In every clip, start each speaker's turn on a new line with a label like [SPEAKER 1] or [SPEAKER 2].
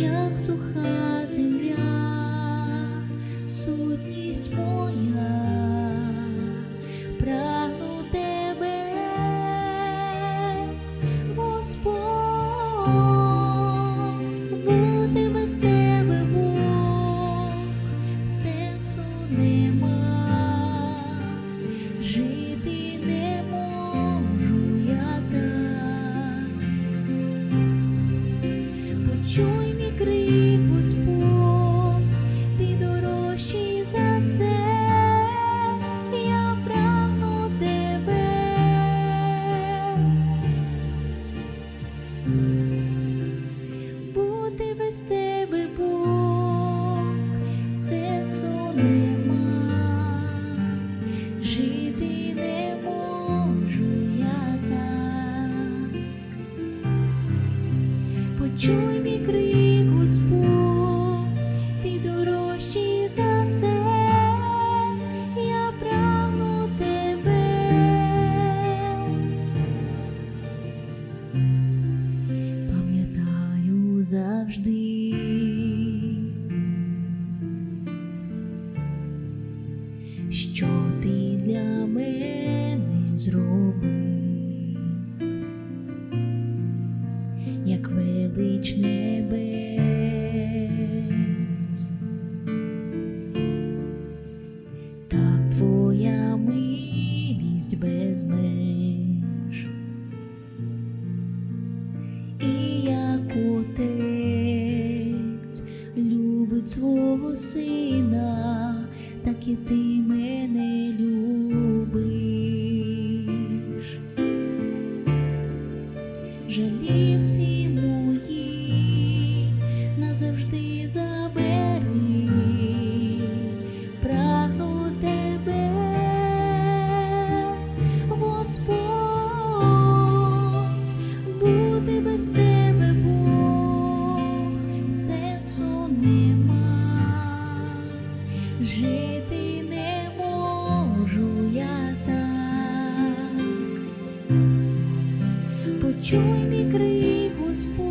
[SPEAKER 1] як суха земля, сутність me. Без меж, і як отець любить свого сина, так і ти Почуй мій крик, Господь,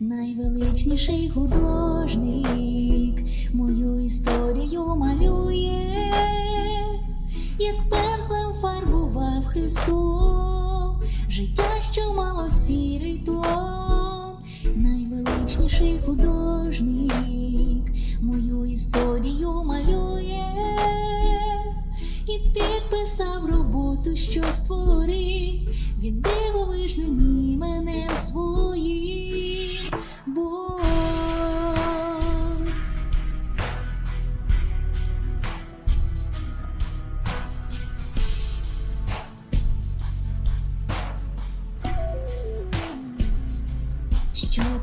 [SPEAKER 1] найвеличніший художник мою історію малює, як пензлем фарбував Христом життя, що мало сірий тон, найвеличніший художник мою історію малює і підписав роботу, що створив. Він дивовижним іменем своїм.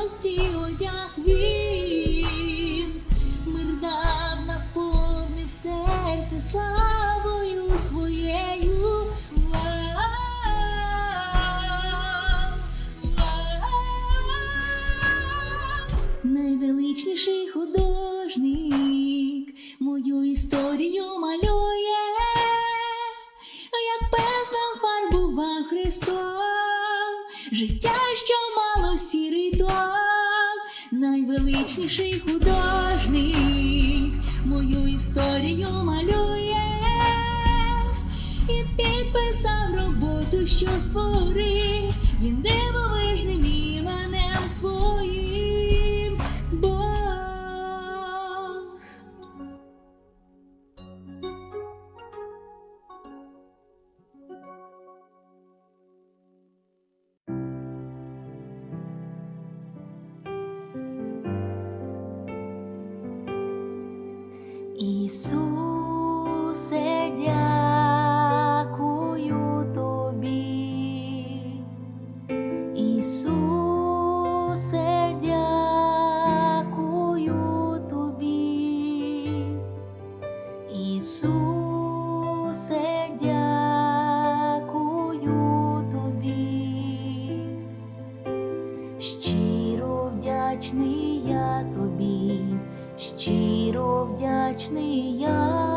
[SPEAKER 1] святості одяг він, мир дав, наповнив серце славою своєю. Найвеличніший художник мою історію малює, як пензлем фарбував Христом, життя, що сірий тон, найвеличніший художник. Мою історію малює і підписав роботу, що створив, він дивовижним іменем своїм Jesus. Young.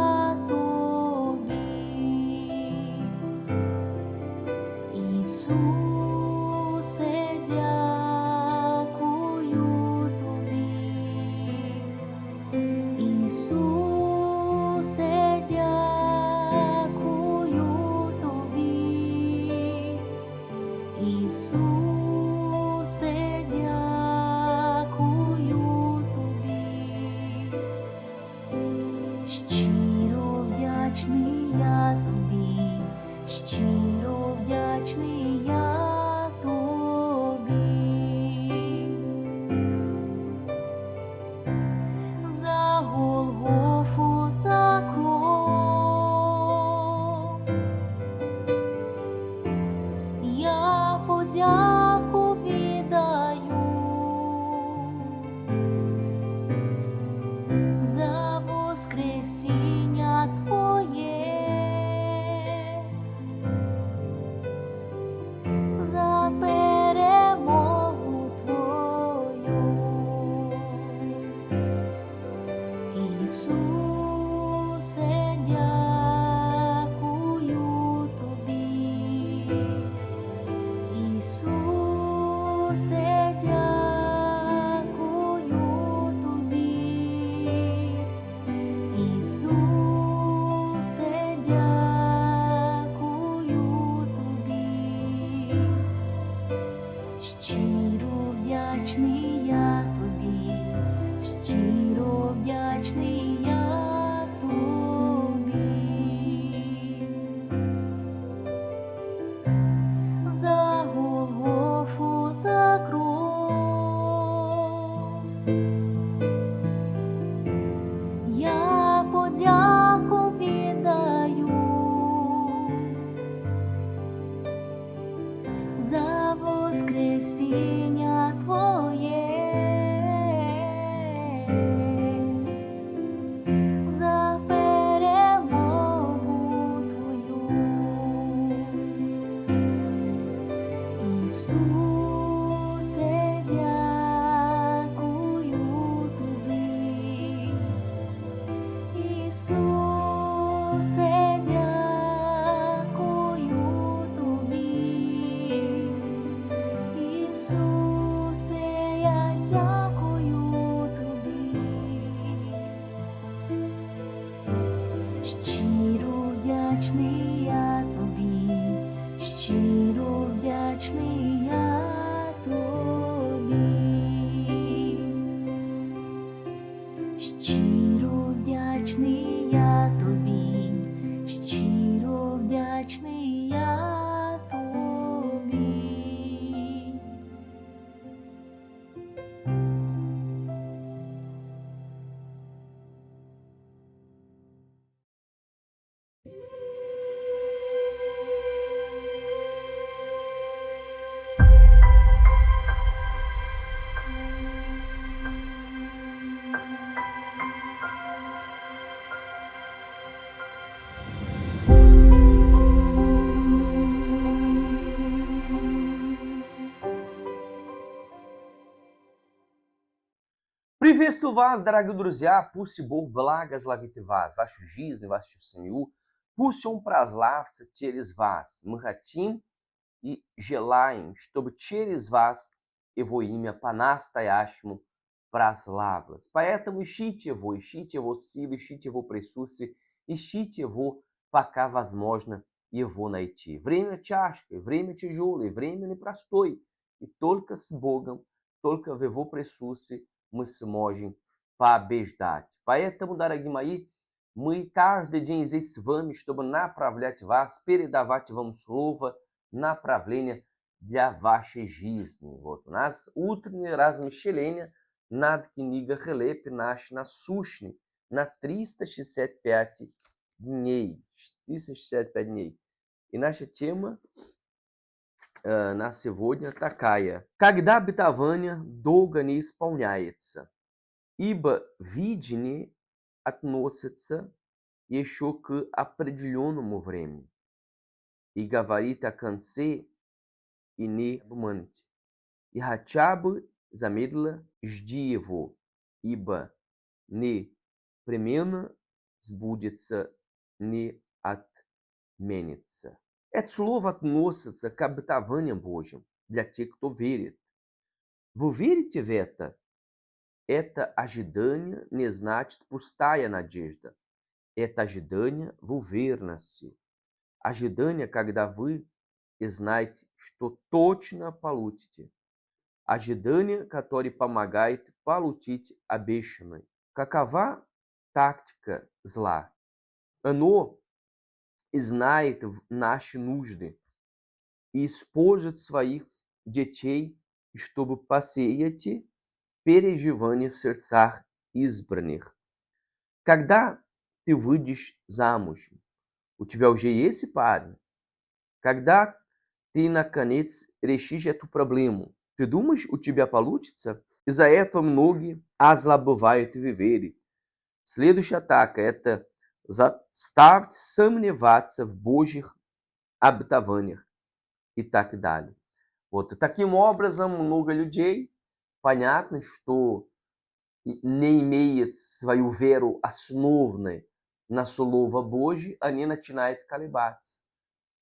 [SPEAKER 1] dream. say
[SPEAKER 2] Приветствую вас, дорогие друзья! Пусть Бог благословит вас, вашу жизнь, вашу семью. Пусть Он прославится через вас. Мы хотим и желаем, чтобы через вас Его имя по-настоящему прославилось. Поэтому ищите Его, ищите Его силы, ищите Его присутствие, ищите Его, пока возможно Его найти. Время тяжкое, время тяжелое, время непростое. И только с Богом, только в Его присутствии мы сможем побеждать. Поэтому, дорогие мои, мы каждый день здесь с вами, чтобы направлять вас, передавать вам слово, направление для вашей жизни. Вот у нас утреннее размышление над книгой Хелепи наш насущный на 365 дней. 365 дней. И наша тема э, на сегодня такая. Когда обетование долго не исполняется, ибо видение относится еще к определенному времени и говорит о конце и не обманете. И хотя бы замедленно жди его, ибо непременно сбудется, не отменится. Это слово относится к обетованиям Божьим для тех, кто верит. Вы верите в это? Это ожидание не значит пустая надежда. Это ожидание в уверенности. Ожидание, когда вы знаете, что точно получите. Ожидание, которое помогает получить обещанное. Какова тактика зла? Оно знает в- наши нужды и использует своих детей, чтобы посеять переживания в сердцах избранных. Когда ты выйдешь замуж, у тебя уже есть парень. Когда ты, наконец, решишь эту проблему, ты думаешь, у тебя получится? Из-за этого многие озлобывают в вере. Следующая атака – это заставить сомневаться в Божьих обетованиях и так далее. Вот. И таким образом, много людей, понятно, что и- не имеют свою веру основанной на Слово Божье, они начинают колебаться.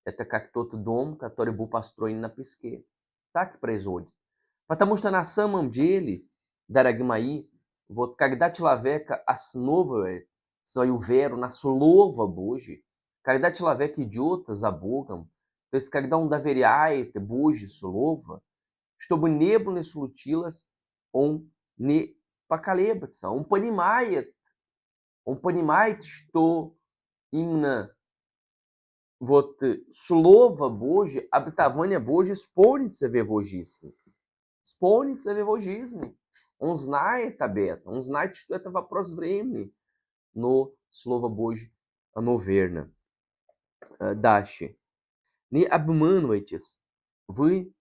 [SPEAKER 2] Это как тот дом, который был построен на песке. Так и происходит. Потому что на самом деле, дорогие мои, вот когда человек основывает свою веру на Слово Божье, когда человек идет за Богом, то есть когда он доверяет Божье Слово, чтобы небо не случилось, он не поколеблется, он понимает, он понимает, что именно вот э, Слово Божье, обетование Божье исполнится в его жизни. Исполнится в его жизни. Он знает об этом, он знает, что это вопрос времени. Но Слово Божье, оно верно. Э, Дальше. Не обманывайтесь. Вы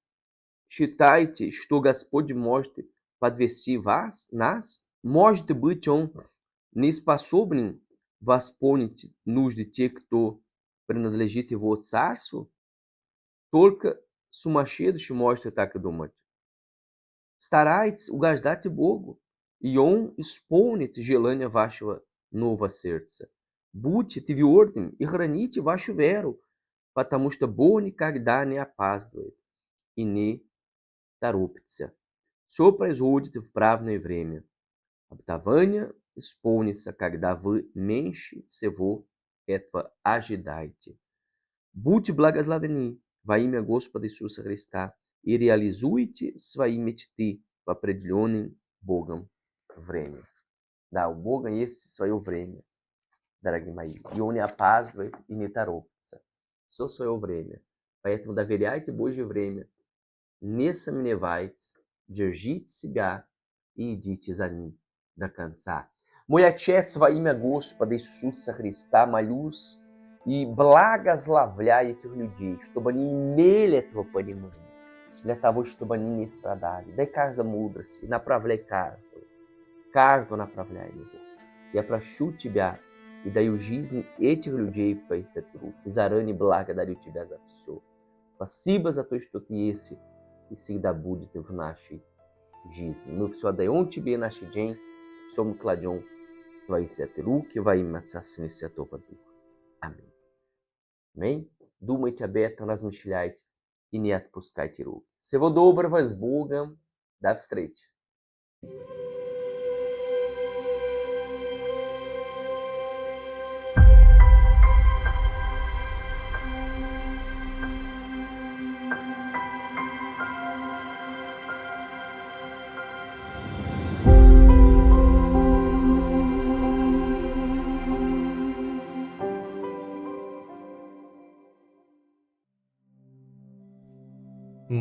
[SPEAKER 2] считаете, что Господь может подвести вас, нас? Может быть, Он не способен восполнить нужды тех, кто принадлежит Его Царству? Только сумасшедший может так думать. Старайтесь угождать Богу, и Он исполнит желание вашего нового сердца. Будьте твердым и храните вашу веру, потому что Бог никогда не опаздывает и не торопится. Все происходит в правное время. Обетование исполнится, когда вы меньше всего этого ожидаете. Будьте благословены во имя Господа Иисуса Христа и реализуйте свои мечты в определенном Богом время. Да, у Бога есть свое время, дорогие мои, и Он не опаздывает и не торопится. Все свое время. Поэтому доверяйте Божье время. Не сомневайтесь, держите себя и идите за Ним до конца. Мой Отец, во имя Господа Иисуса Христа, молюсь и благословляю этих людей, чтобы они имели этого понимания, для того, чтобы они не страдали. Дай каждому мудрости, направляй каждого, каждого направляй его. Я прошу Тебя и даю жизнь этих людей в Твои руки. И заранее благодарю Тебя за все. Спасибо за то, что Ты есть и всегда будет в нашей жизни. Мы все отдаем Тебе наш день, все мы кладем в Твои святые руки во имя Отца, Сына и Святого Духа. Аминь. Аминь. Думайте об этом, размышляйте и не отпускайте руки. Всего доброго, с Богом. До встречи.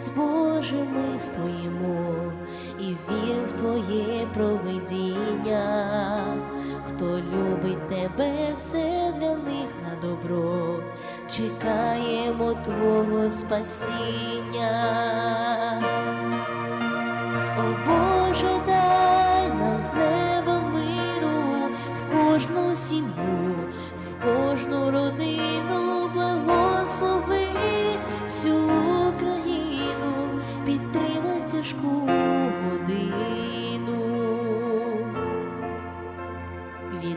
[SPEAKER 1] Сердець, Боже, ми стоїмо і віримо в Твоє провидіння. Хто любить тебе, все для них на добро, чекаємо Твого спасіння. О Боже, дай нам з неба миру в кожну сім'ю, в кожну родину благослови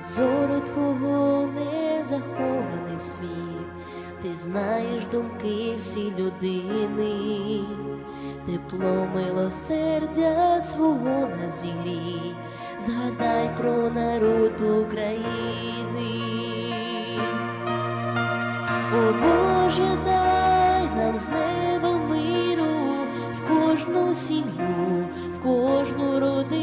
[SPEAKER 1] від зору твого не захований світ, ти знаєш думки всі людини, тепло милосердя свого на зігрій, згадай про народ України, о Боже, дай нам з неба миру в кожну сім'ю, в кожну родину.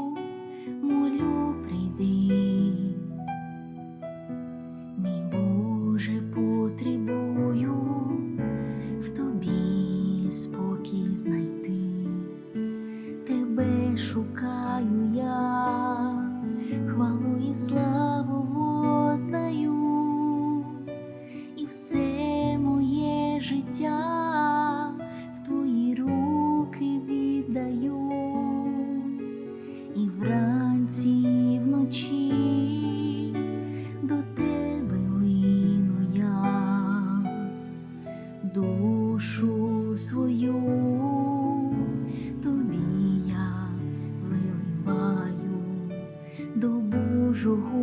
[SPEAKER 1] toujours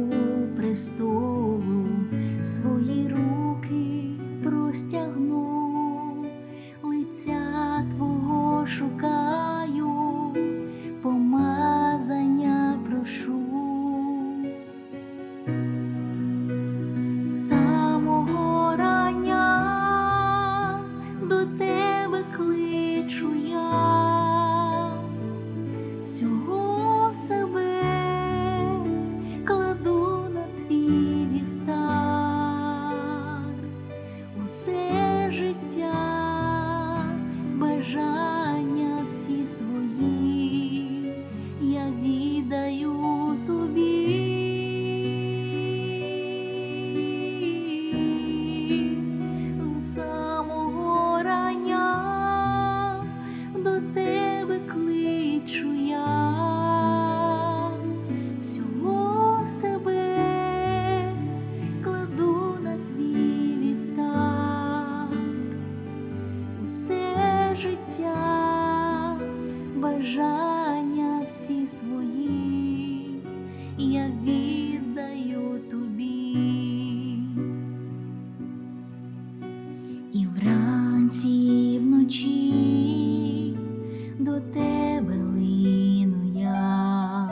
[SPEAKER 1] до тебе лину я,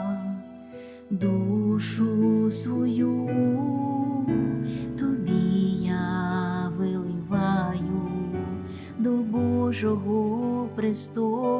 [SPEAKER 1] душу свою тобі я виливаю до Божого престолу.